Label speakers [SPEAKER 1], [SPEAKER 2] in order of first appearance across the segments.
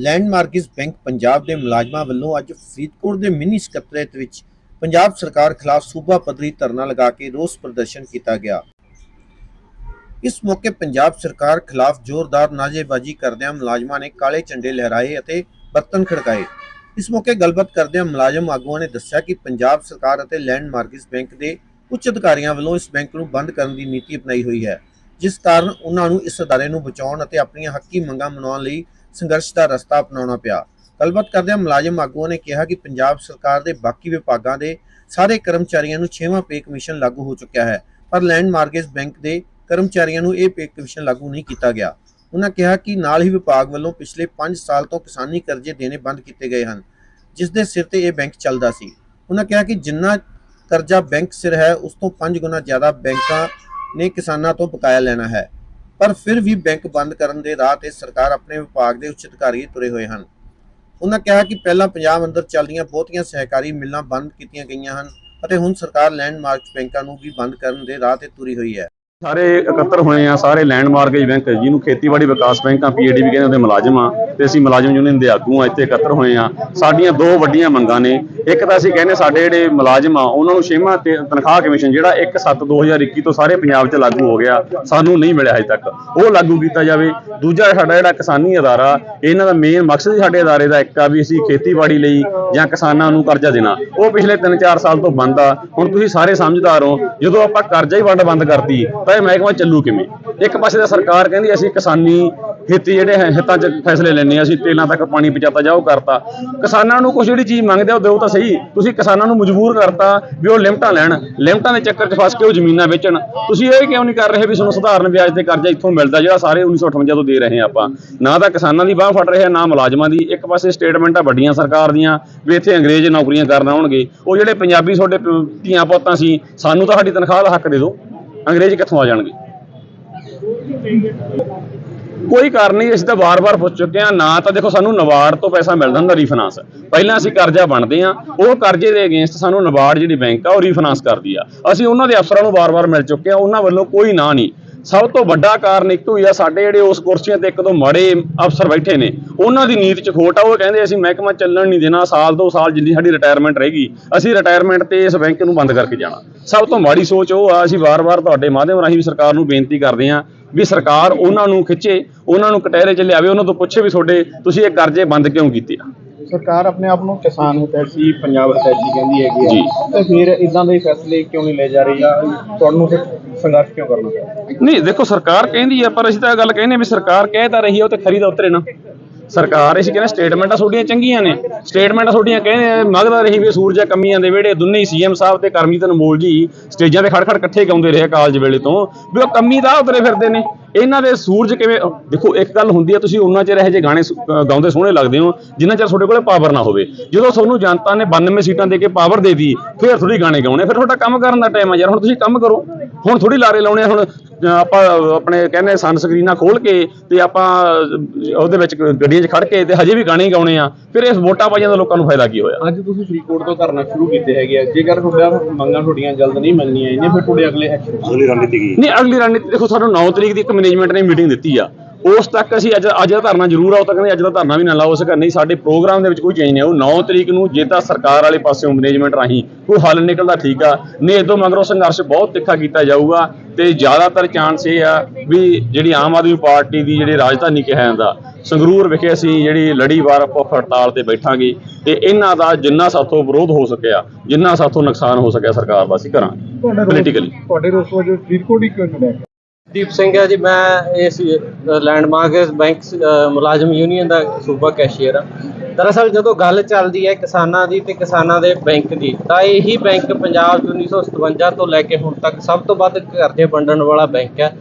[SPEAKER 1] Land ਲੈਂਡਮਾਰਕਿਸ bank Punjab ਦੇ ਮੁਲਾਜ਼ਮਾਂ ਵੱਲੋਂ ਅੱਜ ਫਰੀਦਕੋਟ ਦੇ ਮਿੰਨੀ ਸਕੱਤਰੇਤ ਵਿੱਚ ਪੰਜਾਬ ਸਰਕਾਰ ਖਿਲਾਫ ਸੂਬਾ ਪੱਧਰੀ ਧਰਨਾ ਲਗਾ ਕੇ ਰੋਸ ਪ੍ਰਦਰਸ਼ਨ ਕੀਤਾ ਗਿਆ। ਇਸ ਮੌਕੇ ਪੰਜਾਬ ਸਰਕਾਰ ਖਿਲਾਫ ਜ਼ੋਰਦਾਰ ਨਾਅਰੇਬਾਜ਼ੀ ਕਰਦਿਆਂ ਮੁਲਾਜ਼ਮਾਂ ਨੇ ਕਾਲੇ ਝੰਡੇ ਲਹਿਰਾਏ ਅਤੇ ਬਰਤਨ ਖੜਕਾਏ। ਇਸ ਮੌਕੇ ਗੱਲਬਾਤ ਕਰਦਿਆਂ ਮੁਲਾਜ਼ਮ ਆਗੂਆਂ ਨੇ ਦੱਸਿਆ ਕਿ ਪੰਜਾਬ ਸਰਕਾਰ ਅਤੇ ਲੈਂਡ ਲੈਂਡਮਾਰਕਿਸ ਬੈਂਕ ਦੇ ਉੱਚ ਅਧਿਕਾਰੀਆਂ ਵੱਲੋਂ ਇਸ ਬੈਂਕ ਨੂੰ ਬੰਦ ਕਰਨ ਦੀ ਨੀਤੀ ਅਪਣਾਈ ਹੋਈ ਹੈ, ਜਿਸ ਕਾਰਨ ਉਹਨਾਂ ਨੂੰ ਇਸ ਅਦਾਰੇ ਨੂੰ ਬਚਾਉਣ ਅਤੇ ਆਪਣੀਆਂ ਹੱਕੀ ਮੰਗਾਂ ਮਨਾਉਣ ਲਈ ਸੰਘਰਸ਼ ਦਾ ਰਸਤਾ ਅਪਣਾਉਣਾ ਪਿਆ। ਗੱਲਬਾਤ ਕਰਦਿਆਂ ਮੁਲਾਜ਼ਮ ਆਗੂਆਂ ਨੇ ਕਿਹਾ ਕਿ ਪੰਜਾਬ ਸਰਕਾਰ ਦੇ ਬਾਕੀ ਵਿਭਾਗਾਂ ਦੇ ਸਾਰੇ ਕਰਮਚਾਰੀਆਂ ਨੂੰ 6ਵਾਂ ਪੇ ਕਮਿਸ਼ਨ ਲਾਗੂ ਹੋ ਚੁੱਕਿਆ ਹੈ, ਪਰ ਲੈਂਡਮਾਰਕਸ ਬੈਂਕ ਦੇ ਕਰਮਚਾਰੀਆਂ ਨੂੰ ਇਹ ਪੇ ਕਮਿਸ਼ਨ ਲਾਗੂ ਨਹੀਂ ਕੀਤਾ ਗਿਆ। ਉਹਨਾਂ ਕਿਹਾ ਕਿ ਨਾਲ ਹੀ ਵਿਭਾਗ ਵੱਲੋਂ ਪਿਛਲੇ 5 ਸਾਲ ਤੋਂ ਕਿਸਾਨੀ ਕਰਜ਼ੇ ਦੇਣੇ ਬੰਦ ਕੀਤੇ ਗਏ ਹਨ, ਜਿਸ ਦੇ ਸਿਰ ਤੇ ਇਹ ਬੈਂਕ ਚੱਲਦਾ ਸੀ। ਉਹਨਾਂ ਕਿਹਾ ਕਿ ਜਿੰਨਾ ਕਰਜ਼ਾ ਬੈਂਕ ਸਿਰ ਹੈ, ਉਸ ਤੋਂ 5 ਗੁਣਾ ਜ਼ਿਆਦਾ ਬੈਂਕਾਂ ਨੇ ਕਿਸਾਨਾਂ ਤੋਂ ਬਕਾਇਆ ਲੈਣਾ ਹੈ। ਪਰ ਫਿਰ ਵੀ ਬੈਂਕ ਬੰਦ ਕਰਨ ਦੇ ਰਾਹ ਤੇ ਸਰਕਾਰ ਆਪਣੇ ਵਿਭਾਗ ਦੇ ਉੱਚ ਅਧਿਕਾਰੀ ਤੁਰੇ ਹੋਏ ਹਨ। ਉਹਨਾਂ ਕਿਹਾ ਕਿ ਪਹਿਲਾਂ ਪੰਜਾਬ ਅੰਦਰ ਚੱਲਦੀਆਂ ਬਹੁਤੀਆਂ ਸਹਿਕਾਰੀ ਮਿੱਲਾਂ ਬੰਦ ਕੀਤੀਆਂ ਗਈਆਂ ਹਨ ਅਤੇ ਹੁਣ ਸਰਕਾਰ ਲੈਂਡਮਾਰਕ ਬੈਂਕਾਂ ਨੂੰ ਵੀ ਬੰਦ ਕਰਨ ਦੇ ਰਾਹ ਤੇ ਤੁਰੀ ਹੋਈ ਹੈ।
[SPEAKER 2] ਸਾਰੇ ਇਕੱਤਰ ਹੋਏ ਆ, ਸਾਰੇ ਲੈਂਡ ਮਾਰਗੇਜ ਬੈਂਕ ਜਿਹਨੂੰ ਖੇਤੀਬਾੜੀ ਵਿਕਾਸ ਬੈਂਕਾਂ ਪੀਏਡੀ ਵੀ ਕਹਿੰਦੇ ਉਹਦੇ ਮੁਲਾਜ਼ਮ ਆ। ਤੇ ਅਸੀਂ ਮੁਲਾਜ਼ਮ ਯੂਨੀਅਨ ਦੇ ਆਗੂ ਆ, ਇੱਥੇ ਇਕੱਤਰ ਹੋਏ ਆ। ਸਾਡੀਆਂ ਦੋ ਵੱਡੀਆਂ ਮੰਗਾਂ ਨੇ। ਇੱਕ ਤਾਂ ਅਸੀਂ ਕਹਿੰਦੇ ਸਾਡੇ ਜਿਹੜੇ ਮੁਲਾਜ਼ਮ ਆ, ਉਹਨਾਂ ਨੂੰ ਛੇਵਾਂ ਤੇ ਤਨਖਾਹ ਕਮਿਸ਼ਨ ਜਿਹੜਾ 1/7/2021 ਤੋਂ ਸਾਰੇ ਪੰਜਾਬ 'ਚ ਲਾਗੂ ਹੋ ਗਿਆ, ਸਾਨੂੰ ਨਹੀਂ ਮਿਲਿਆ ਹਜੇ ਤੱਕ। ਉਹ ਲਾਗੂ ਕੀਤਾ ਜਾਵੇ। ਦੂਜਾ ਸਾਡਾ ਜਿਹੜਾ ਕਿਸਾਨੀ ਅਦਾਰਾ, ਇਹਨਾਂ ਦਾ ਮੇਨ ਮਕਸਦ ਹੀ ਸਾਡੇ ਅਦਾਰੇ ਦਾ ਇੱਕ ਆ ਵੀ ਅਸੀਂ ਖੇਤੀਬਾੜੀ ਲਈ ਜਾਂ ਕਿਸਾਨਾਂ ਨੂੰ ਕਰਜ਼ਾ ਦੇਣਾ। ਉਹ ਪਿਛਲੇ 3-4 ਸਾਲ ਤੋਂ ਬੰਦ ਆ। ਹੁਣ ਤੁਸੀਂ ਸਾਰੇ ਸਮਝਦਾਰ ਹੋ, ਜਦੋਂ ਆਪਾਂ ਕਰਜ਼ਾ ਹੀ ਵੰਡ ਬੰਦ ਕਰਤੀ, ਤਾਂ ਇਹ ਮਹਿਕਮਾ ਚੱਲੂ ਕਿਵੇਂ? ਇੱਕ ਪਾਸੇ ਤਾਂ ਸਰਕਾਰ ਕਹਿੰਦੀ ਅਸੀਂ ਕਿਸਾਨੀ ਖੇਤੀ ਜਿਹੜੇ ਹੈ, ਹਿੱਤਾਂ 'ਚ ਫੈਸਲੇ ਲੈਣੇ ਆ ਅਸੀਂ ਤੇਲਾਂ ਤੱਕ ਪਾਣੀ ਪਹੁੰਚਾਤਾ ਜਾ ਉਹ ਕਰਤਾ। ਕਿਸਾਨਾਂ ਨੂੰ ਕੁਝ ਜਿਹੜੀ ਚੀਜ਼ ਮੰਗਦੇ ਆ, ਉਹ ਦਿਓ ਤਾਂ ਸਹੀ। ਤੁਸੀਂ ਕਿਸਾਨਾਂ ਨੂੰ ਮਜਬੂਰ ਕਰਤਾ ਵੀ ਉਹ ਲਿਮਟਾਂ ਲੈਣ। ਲਿਮਟਾਂ ਦੇ ਚੱਕਰ 'ਚ ਫਸ ਕੇ ਉਹ ਜ਼ਮੀਨਾਂ ਵੇਚਣ। ਤੁਸੀਂ ਇਹ ਕਿਉਂ ਨਹੀਂ ਕਰ ਰਹੇ ਵੀ ਤੁਹਾਨੂੰ ਸਧਾਰਨ ਵਿਆਜ ਤੇ ਕਰਜ਼ਾ ਇੱਥੋਂ ਮਿਲਦਾ, ਜਿਹੜਾ ਸਾਰੇ 1958 ਤੋਂ ਦੇ ਰਹੇ ਆ ਆਪਾਂ। ਨਾ ਤਾਂ ਕਿਸਾਨਾਂ ਦੀ ਬਾਹ ਫੜ ਰਹੇ ਰਿਹਾ ਨਾ ਮੁਲਾਜ਼ਮਾਂ ਦੀ। ਇੱਕ ਪਾਸੇ ਸਟੇਟਮੈਂਟਾਂ ਵੱਡੀਆਂ ਸਰਕਾਰ ਦੀਆਂ, ਵੀ ਇੱਥੇ ਅੰਗਰੇਜ਼ ਨੌਕਰੀਆਂ ਕਰਨ ਆਉਣਗੇ। ਉਹ ਜਿਹੜੇ ਪੰਜਾਬੀ ਤੁਹਾਡੇ ਧੀਆਂ ਪੁੱਤਾਂ ਸੀ, ਸਾਨੂੰ ਤਾਂ ਸਾਡੀ ਤਨਖਾਹ ਦਾ ਹੱਕ ਦੇ ਦਿਓ। ਅੰਗਰੇਜ਼ ਕਿੱਥੋਂ ਆ ਜਾਣਗੇ? ਕੋਈ ਕਾਰਨ ਨਹੀਂ, ਅਸੀਂ ਤਾਂ ਵਾਰ-ਵਾਰ ਪੁੱਛ ਚੁੱਕੇ ਹਾਂ, ਨਾ ਤਾਂ ਦੇਖੋ ਸਾਨੂੰ ਨਵਾਰਡ ਤੋਂ ਪੈਸਾ ਮਿਲਦਾ ਹੁੰਦਾ ਰੀਫਾਈਨਾਂਸ ਪਹਿਲਾਂ ਅਸੀਂ ਕਰਜ਼ਾ ਬਣਦੇ ਆ ਉਹ ਕਰਜ਼ੇ ਦੇ ਅਗੇਂਸਟ ਸਾਨੂੰ ਨਵਾਰਡ ਜਿਹੜੀ ਬੈਂਕ ਆ, ਉਹ ਰੀਫਾਈਨਾਂਸ ਕਰਦੀ ਆ। ਅਸੀਂ ਉਹਨਾਂ ਦੇ ਅਫਸਰਾਂ ਨੂੰ ਵਾਰ-ਵਾਰ ਮਿਲ ਚੁੱਕੇ ਆ ਉਹਨਾਂ ਵੱਲੋਂ ਕੋਈ ਨਾ ਨਹੀਂ। ਸਭ ਤੋਂ ਵੱਡਾ ਕਾਰਨ ਇੱਕ ਹੋਈ ਆ, ਸਾਡੇ ਜਿਹੜੇ ਉਸ ਕੁਰਸੀਆਂ ਤੇ ਇੱਕ ਦੋ ਮਾੜੇ ਅਫਸਰ ਬੈਠੇ ਨੇ, ਉਹਨਾਂ ਦੀ ਨੀਤ ਚ ਖੋਟ ਆ, ਉਹ ਕਹਿੰਦੇ ਅਸੀਂ ਮਹਿਕਮਾ ਚੱਲਣ ਨਹੀਂ ਦੇਣਾ, ਸਾਲ ਦੋ ਸਾਲ ਜਿੰਨੀ ਸਾਡੀ ਰਿਟਾਇਰਮੈਂਟ ਰਹੇਗੀ ਅਸੀਂ ਰਿਟਾਇਰਮੈਂਟ ਤੇ ਇਸ ਬੈਂਕ ਨੂੰ ਬੰਦ ਕਰਕੇ ਜਾਣਾ। ਸਭ ਤੋਂ ਮਾੜੀ ਸੋਚ ਉਹ ਆ, ਅਸੀਂ ਵਾਰ-ਵਾਰ ਤੁਹਾਡੇ ਮਾਧਿਅਮ ਰਾਹੀਂ ਵੀ ਸਰਕਾਰ ਨੂੰ ਬੇਨਤੀ ਕਰਦੇ ਹਾਂ ਵੀ ਸਰਕਾਰ ਉਹਨਾਂ ਨੂੰ ਖਿੱਚੇ ਉਹਨਾਂ ਨੂੰ ਕਟਹਿਰੇ 'ਚ ਲਿਆਵੇ ਉਹਨਾਂ ਤੋਂ ਪੁੱਛੇ ਵੀ ਤੁਹਾਡੇ ਤੁਸੀਂ ਇਹ ਕਰਜ਼ੇ ਬੰਦ ਕਿਉਂ ਕੀਤੇ ਆ?
[SPEAKER 3] ਸਰਕਾਰ ਆਪਣੇ ਆਪ ਨੂੰ ਕਿਸਾਨ ਹਿਤੈਸ਼ੀ ਪੰਜਾਬ ਹਿਤੈਸ਼ੀ ਕਹਿੰਦੀ ਹੈਗੀ
[SPEAKER 2] ਜੀ।
[SPEAKER 3] ਆ ਤੇ ਫਿਰ ਇਦਾਂ ਦੇ ਫੈਸਲੇ ਕਿਉਂ ਨਹੀਂ ਲੈ ਜਾ ਰਹੀ? ਆ ਤੁਹਾਨੂੰ ਫਿਰ ਸੰਘਰਸ਼ ਕਿਉਂ ਕਰਨਾ ਪਿਆ?
[SPEAKER 2] ਨਹੀਂ ਦੇਖੋ ਸਰਕਾਰ ਕਹਿੰਦੀ ਆ ਪਰ ਅਸੀਂ ਤਾਂ ਇਹ ਗੱਲ ਕਹਿੰਦੇ ਵੀ ਸਰਕਾਰ ਕਹਿ ਤਾਂ ਰਹੀ ਆ ਉਹ ਤੇ ਖਰੀ ਦਾ ਉਤਰੇ ਨਾ। ਸਰਕਾਰ ਅਸੀਂ ਕਹਿੰਦੇ ਸਟੇਟਮੈਂਟਾਂ ਤੁਹਾਡੀਆਂ ਚੰਗੀਆਂ ਨੇ। ਸਟੇਟਮੈਂਟਾਂ ਤੁਹਾਡੀਆਂ ਕਹਿੰਦੇ ਮਗਦਾ ਰਹੀ ਵੀ ਸੂਰਜਾ ਕਮੀਆਂ ਦੇ ਵਿਹੜੇ, ਦੁੰਨੇ ਹੀ ਸੀਐਮ ਸਾਹਿਬ ਤੇ ਕਰਮਜੀਤ ਅਨਮੋਲ ਜੀ, ਸਟੇਜਾਂ ਤੇ ਖੜ ਖੜ ਇਕੱਠੇ ਗਾਉਂਦੇ ਰਹੇ ਕਾਲਜ ਵੇਲੇ ਤੋਂ। ਵੀ ਉਹ ਕਮੀ ਦਾ ਉਤਰੇ ਫਿਰਦੇ ਨੇ। ਇਹਨਾਂ ਦੇ ਸੂਰਜ ਕਿਵੇਂ ਦੇਖੋ ਇੱਕ ਗੱਲ ਹੁੰਦੀ ਆ ਤੁਸੀਂ ਉਹਨਾਂ ਚਿਰ ਇਹੋ ਜਿਹੇ ਗਾਣੇ ਗਾਉਂਦੇ ਸੋਹਣੇ ਲੱਗਦੇ ਹੋ ਜਿੰਨਾ ਚਿਰ ਤੁਹਾਡੇ ਕੋਲੇ ਪਾਵਰ ਨਾ ਹੋਵੇ। ਜਦੋਂ ਤੁਹਾਨੂੰ ਜਨਤਾ ਨੇ 92 ਸੀਟਾਂ ਦੇ ਕੇ ਪਾਵਰ ਦੇ ਦੀ ਫਿਰ ਥੋੜੀ ਗਾਣੇ ਗਾਉਣੇ ਫਿਰ ਤੁਹਾਡਾ ਕੰਮ ਕਰਨ ਦਾ ਟਾਈਮ ਆ ਯਾਰ ਹੁਣ ਤੁਸੀਂ ਕੰਮ ਕਰੋ। ਹੁਣ ਥੋੜੀ ਲਾਰੇ ਲਾਉਣੇ ਆ, ਹੁਣ ਆਪਾਂ ਆਪਣੇ ਕਹਿੰਦੇ ਸਨ ਸਕਰੀਨਾਂ ਖੋਲ ਕੇ ਤੇ ਆਪਾਂ ਉਹਦੇ ਵਿੱਚ ਗੱਡੀਆਂ 'ਚ ਖੜ ਕੇ ਤੇ ਹਜੇ ਵੀ ਗਾਣੇ ਹੀ ਗਾਉਣੇ ਆ ਫਿਰ ਇਸ ਵੋਟਾਂ ਪਾਈਆਂ ਦਾ ਲੋਕਾਂ ਨੂੰ ਫਾਇਦਾ ਕੀ ਹੋਇਆ?
[SPEAKER 3] ਅੱਜ ਤੁਸੀਂ ਫਰੀਦਕੋਟ ਤੋਂ ਧਰਨਾ ਸ਼ੁਰੂ ਕੀਤੇ ਹੈਗੇ ਆ ਜੇਕਰ ਤੁਹਾਡਾ ਮੰਗਾਂ ਤੁਹਾਡੀਆਂ ਜਲਦ ਨਹੀਂ ਮਿਲਣੀਆਂ ਇਹਨੇ ਫਿਰ ਤੁਹਾਡੇ ਅਗਲੇ ਐਕਸ਼ਨ
[SPEAKER 2] ਨਹੀਂ ਅਗਲੀ ਰਣਨੀਤੀ ਦੇਖੋ ਸਾਨੂੰ 9 ਤਰੀਕ ਦੀ ਇੱਕ ਮੈਨੇਜਮੈਂਟ ਨੇ ਮੀਟਿੰਗ ਦਿੱਤੀ ਆ। ਉਸ ਤੱਕ ਅਸੀਂ ਅੱਜ ਅੱਜ ਦਾ ਧਰਨਾ ਜ਼ਰੂਰ ਆ ਉਹ ਤਾਂ ਕਹਿੰਦੇ ਅੱਜ ਦਾ ਧਰਨਾ ਵੀ ਨਾ ਲਾਓ ਉਸ ਨਹੀਂ ਸਾਡੇ ਪ੍ਰੋਗਰਾਮ ਦੇ ਵਿੱਚ ਕੋਈ ਚੇਂਜ ਨਹੀਂ ਉਹ 9 ਤਰੀਕ ਨੂੰ ਜੇ ਤਾਂ ਸਰਕਾਰ ਵਾਲੇ ਪਾਸਿਓਂ ਮੈਨੇਜਮੈਂਟ ਰਾਹੀਂ ਕੋਈ ਹੱਲ ਨਿਕਲਦਾ ਠੀਕ ਆ। ਨਹੀਂ ਇਦੋਂ ਮਗਰੋਂ ਸੰਘਰਸ਼ ਬਹੁਤ ਤਿੱਖਾ ਕੀਤਾ ਜਾਊਗਾ ਤੇ ਜ਼ਿਆਦਾਤਰ ਚਾਂਸ ਇਹ ਆ ਵੀ ਜਿਹੜੀ ਆਮ ਆਦਮੀ ਪਾਰਟੀ ਦੀ ਜਿਹੜੀ ਰਾਜਧਾਨੀ ਕਿਹਾ ਜਾਂਦਾ ਸੰਗਰੂਰ ਵਿਖੇ ਅਸੀਂ ਜਿਹੜੀ ਲੜੀਵਾਰ ਹੜਤਾਲ ਤੇ ਬੈਠਾਂਗੇ ਤੇ ਇਹਨਾਂ ਦਾ ਜਿੰਨਾ ਸਾਥੋਂ ਵਿਰੋਧ ਹੋ ਸਕਿਆ ਜਿੰਨਾ ਸਾਥੋਂ ਨੁਕਸਾਨ ਹੋ ਸਕਿਆ ਸਰਕਾਰ ਦਾ ਅਸੀਂ ਕਰਾਂਗੇ ਪੋਲੀਟੀਕਲੀ
[SPEAKER 3] ਤੁਹਾਡੇ ਰੋਸ ਵਜੋਂ ਫਰੀਦਕੋਟ ਹੀ ਕਿਉਂ ਚੁਣਿਆ
[SPEAKER 4] ਦੀਪ ਸਿੰਘ ਹੈ ਜੀ, ਮੈਂ ਇਸ ਲੈਂਡਮਾਰਕ ਬੈਂਕ ਮੁਲਾਜ਼ਮ ਯੂਨੀਅਨ ਦਾ ਸੂਬਾ ਕੈਸ਼ੀਅਰ ਹਾਂ। ਦਰਅਸਲ ਜਦੋਂ ਗੱਲ ਚੱਲਦੀ ਹੈ ਕਿਸਾਨਾਂ ਦੀ ਤੇ ਕਿਸਾਨਾਂ ਦੇ ਬੈਂਕ ਦੀ, ਤਾਂ ਇਹੀ ਬੈਂਕ ਪੰਜਾਬ 'ਚ 1957 ਤੋਂ ਲੈ ਕੇ ਹੁਣ ਤੱਕ ਸਭ ਤੋਂ ਵੱਧ ਕਰਜ਼ੇ ਵੰਡਣ ਵਾਲਾ ਬੈਂਕ ਹੈ,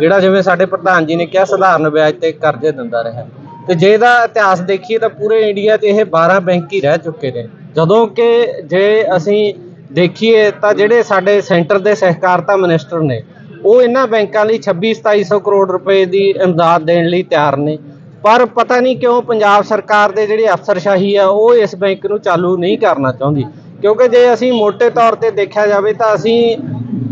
[SPEAKER 4] ਜਿਹੜਾ ਜਿਵੇਂ ਸਾਡੇ ਪ੍ਰਧਾਨ ਜੀ ਨੇ ਕਿਹਾ, ਸਧਾਰਨ ਵਿਆਜ ਤੇ ਕਰਜ਼ੇ ਦਿੰਦਾ ਰਿਹਾ। ਤੇ ਜੇ ਇਹਦਾ ਇਤਿਹਾਸ ਦੇਖੀਏ ਤਾਂ ਪੂਰੇ ਇੰਡੀਆ 'ਚ ਇਹ 12 ਬੈਂਕ ਹੀ ਰਹਿ ਚੁੱਕੇ ਨੇ। ਜਦੋਂ ਕਿ ਜੇ ਅਸੀਂ ਦੇਖੀਏ ਤਾਂ ਜਿਹੜੇ ਸਾਡੇ ਸੈਂਟਰ ਦੇ ਸਹਿਕਾਰਤਾ ਮਿਨਿਸਟਰ ਨੇ ਉਹ ਇਹਨਾਂ ਬੈਂਕਾਂ ਲਈ 26 2700 ਕਰੋੜ ਰੁਪਏ ਦੀ ਇਮਦਾਦ ਦੇਣ ਲਈ ਤਿਆਰ ਨੇ। ਪਰ ਪਤਾ ਨਹੀਂ ਕਿਉਂ ਪੰਜਾਬ ਸਰਕਾਰ ਦੇ ਜਿਹੜੇ ਅਫਸਰਸ਼ਾਹੀ ਆ, ਉਹ ਇਸ ਬੈਂਕ ਨੂੰ ਚਾਲੂ ਨਹੀਂ ਕਰਨਾ ਚਾਹੁੰਦੀ। ਕਿਉਂਕਿ ਜੇ ਅਸੀਂ ਮੋٹے ਤੌਰ ਤੇ ਦੇਖਿਆ ਜਾਵੇ ਤਾਂ ਅਸੀਂ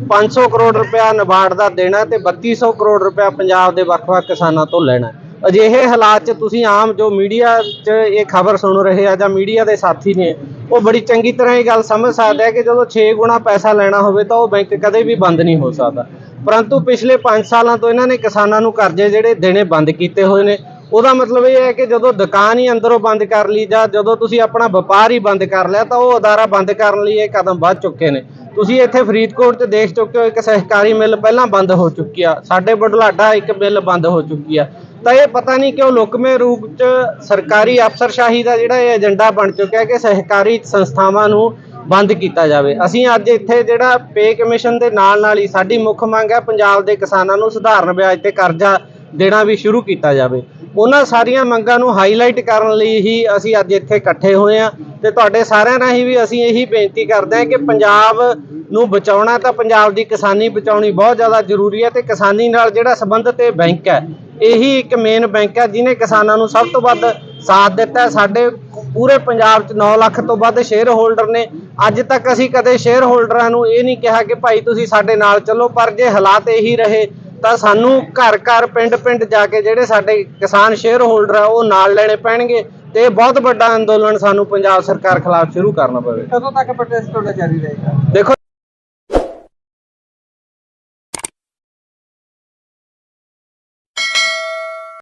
[SPEAKER 4] 500 ਕਰੋੜ ਰੁਪਇਆ ਨਬਾਰਡ ਦਾ ਦੇਣਾ ਤੇ 3200 ਕਰੋੜ ਰੁਪਇਆ ਪੰਜਾਬ ਦੇ ਵੱਖ-ਵੱਖ ਕਿਸਾਨਾਂ ਤੋਂ ਲੈਣਾ। ਅਜਿਹੇ ਹਾਲਾਤ 'ਚ ਤੁਸੀਂ ਆਮ ਜੋ ਮੀਡੀਆ 'ਚ ਇਹ ਖਬਰ ਸੁਣ ਰਹੇ ਆ ਜਾਂ ਮੀਡੀਆ ਦੇ ਸਾਥੀ ਨੇ, ਉਹ ਬੜੀ ਚੰਗੀ ਤਰ੍ਹਾਂ ਇਹ ਗੱਲ ਸਮਝ ਸਕਦੇ ਆ ਕਿ ਜਦੋਂ 6 ਗੁਣਾ ਪੈਸਾ ਲੈਣਾ ਹੋਵੇ ਤਾਂ ਉਹ ਬੈਂਕ ਕਦੇ ਵੀ ਬੰਦ ਨਹੀਂ ਹੋ ਸਕਦਾ। ਪਰੰਤੂ ਪਿਛਲੇ 5 ਸਾਲਾਂ ਤੋਂ ਇਹਨਾਂ ਨੇ ਕਿਸਾਨਾਂ ਨੂੰ ਕਰਜ਼ੇ ਜਿਹੜੇ ਦੇਣੇ ਬੰਦ ਕੀਤੇ ਹੋਏ ਨੇ। ਉਹਦਾ ਮਤਲਬ ਇਹ ਹੈ ਕਿ ਜਦੋਂ ਦੁਕਾਨ ਹੀ ਅੰਦਰੋਂ ਬੰਦ ਕਰ ਲਈ ਜਾਂ ਜਦੋਂ ਤੁਸੀਂ ਆਪਣਾ ਵਪਾਰ ਹੀ ਬੰਦ ਕਰ ਲਿਆ ਤਾਂ ਉਹ ਅਦਾਰਾ ਬੰਦ ਕਰਨ ਲਈ ਇਹ ਕਦਮ ਵੱਧ ਚੁੱਕੇ ਨੇ। ਤੁਸੀਂ ਇੱਥੇ ਫਰੀਦਕੋਟ 'ਚ ਦੇਖ ਚੁੱਕੇ ਹੋ, ਇੱਕ ਸਹਿਕਾਰੀ ਮਿੱਲ ਪਹਿਲਾਂ ਬੰਦ ਹੋ ਚੁੱਕੀ ਆ। ਸਾਡੇ ਬੁਢਲਾਡਾ ਇੱਕ ਮਿੱਲ ਬੰਦ ਹੋ ਚੁੱਕੀ ਆ। ਤਾਂ ਇਹ ਪਤਾ ਨਹੀਂ ਕਿਉਂ ਲੁਕਵੇਂ ਰੂਪ 'ਚ ਸਰਕਾਰੀ ਅਫਸਰਸ਼ਾਹੀ ਦਾ ਜਿਹੜਾ ਇਹ ਏਜੰਡਾ ਬਣ ਚੁੱਕਿਆ ਕਿ ਸਹਿਕਾਰੀ ਸੰਸਥਾਵਾਂ ਨੂੰ ਬੰਦ ਕੀਤਾ ਜਾਵੇ। ਅਸੀਂ ਅੱਜ ਇੱਥੇ ਜਿਹੜਾ ਪੇ ਕਮਿਸ਼ਨ ਦੇ ਨਾਲ ਨਾਲ ਹੀ ਸਾਡੀ ਮੁੱਖ ਮੰਗ ਹੈ ਪੰਜਾਬ ਦੇ ਕਿਸਾਨਾਂ ਨੂੰ ਸਧਾਰਨ ਵਿਆਜ ਤੇ ਕਰਜ਼ਾ ਦੇਣਾ ਵੀ ਸ਼ੁਰੂ ਕੀਤਾ ਜਾਵੇ। ਉਹਨਾਂ ਸਾਰੀਆਂ ਮੰਗਾਂ ਨੂੰ ਹਾਈਲਾਈਟ ਕਰਨ ਲਈ ਹੀ ਅਸੀਂ ਅੱਜ ਇੱਥੇ ਇਕੱਠੇ ਹੋਏ ਹਾਂ ਤੇ ਤੁਹਾਡੇ ਸਾਰਿਆਂ ਰਾਹੀਂ ਵੀ ਅਸੀਂ ਇਹੀ ਬੇਨਤੀ ਕਰਦੇ ਹਾਂ ਕਿ ਪੰਜਾਬ ਨੂੰ ਬਚਾਉਣਾ ਤਾਂ ਪੰਜਾਬ ਦੀ ਕਿਸਾਨੀ ਬਚਾਉਣੀ ਬਹੁਤ ਜ਼ਿਆਦਾ ਜ਼ਰੂਰੀ ਹੈ ਤੇ ਕਿਸਾਨੀ ਨਾਲ ਜਿਹੜਾ ਸੰਬੰਧਿਤ ਇਹ ਬੈਂਕ ਹੈ, ਇਹੀ ਇੱਕ ਮੇਨ ਬੈਂਕ ਹੈ ਜਿਹਨੇ ਕਿਸਾਨਾਂ ਨੂੰ ਸਭ ਤੋਂ ਵੱਧ ਸਾਥ ਦਿੱਤਾ ਸਾਡੇ ਪੂਰੇ ਪੰਜਾਬ 'ਚ 9 ਲੱਖ ਤੋਂ ਵੱਧ ਸ਼ੇਅਰ ਹੋਲਡਰ ਨੇ। ਅੱਜ ਤੱਕ ਅਸੀਂ ਕਦੇ ਸ਼ੇਅਰ ਹੋਲਡਰਾਂ ਨੂੰ ਇਹ ਨਹੀਂ ਕਿਹਾ ਕਿ ਭਾਈ ਤੁਸੀਂ ਸਾਡੇ ਨਾਲ ਚੱਲੋ ਪਰ ਜੇ ਹਾਲਾਤ ਇਹੀ ਰਹੇ ਤਾਂ ਸਾਨੂੰ ਘਰ ਘਰ ਪਿੰਡ ਪਿੰਡ ਜਾ ਕੇ ਜਿਹੜੇ ਸਾਡੇ ਕਿਸਾਨ ਸ਼ੇਅਰ ਹੋਲਡਰ ਆ ਉਹ ਨਾਲ ਲੈਣੇ ਪੈਣਗੇ ਤੇ ਬਹੁਤ ਵੱਡਾ ਅੰਦੋਲਨ ਸਾਨੂੰ ਪੰਜਾਬ ਸਰਕਾਰ ਖਿਲਾਫ ਸ਼ੁਰੂ ਕਰਨਾ ਪਵੇਗਾ।
[SPEAKER 5] ਕਦੋਂ ਤੱਕ ਪ੍ਰੋਟੈਸਟ ਤੁਹਾਡਾ ਜਾਰੀ ਰਹੇਗਾ?
[SPEAKER 4] ਦੇਖੋ